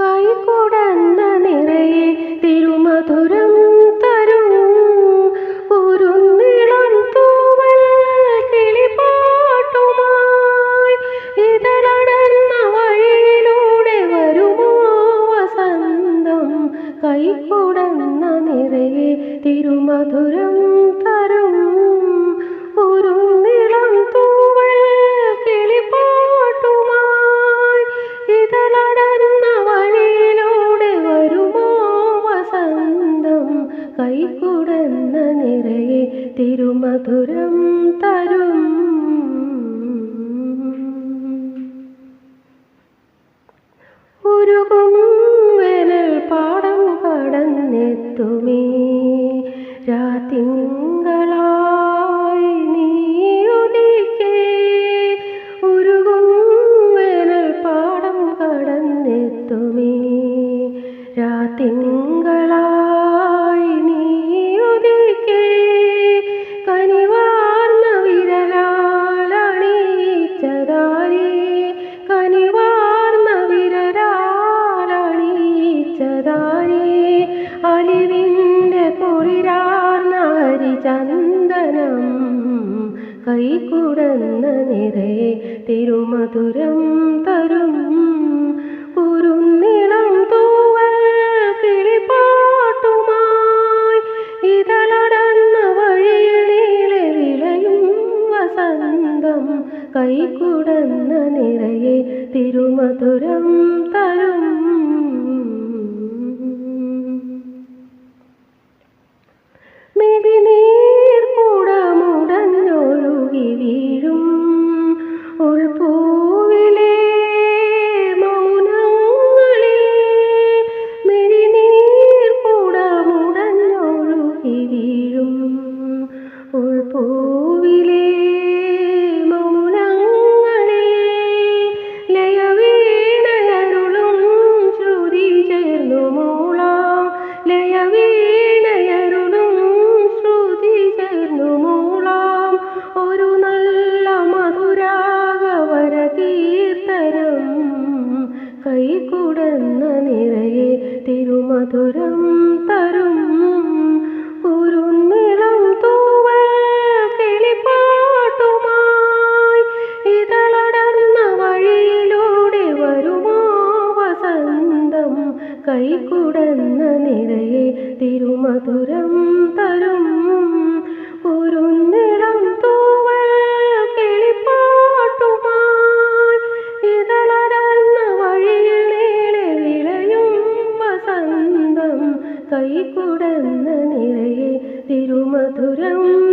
കൈകുടന്ന നിറയെ തിരുമധുരം തരും. ഒരു നീളം തൂവൽ കിളിപ്പാട്ടുമായി ഇതളടന്ന വഴിയിലൂടെ വരുമോ വസന്തം. കൈകുടന്ന നിറയെ തിരുമധുരം തരും. കൈകുടന്ന നിറയെ തിരുമധുരം തരും. ഉരുകും വേനൽ പാടം കടന്നെത്തുമേ. രാതിങ്കളായി നീയുദിക്കേ ഉരുകും വേനൽ പാടം കടന്നെത്തുമേ. രാത്തിങ്കളായി കൈകുടന്ന നിറേ തിരുമധുരം തരും. കുരുന്നിളം തൂവൽ കിളിപ്പാട്ടുമായി ഇതളടന്ന വഴിയിലെ വിളയും വസന്തം. കൈകുടന്ന നിറയെ തിരുമധുരം തരും. നിറയെ തിരുമധുരം തരും. കുരുന്നിളം കൈകുടന്ന നിറയെ തിരുമധുരം കൈകുടന്ന നിറയെ തിരുമധുരം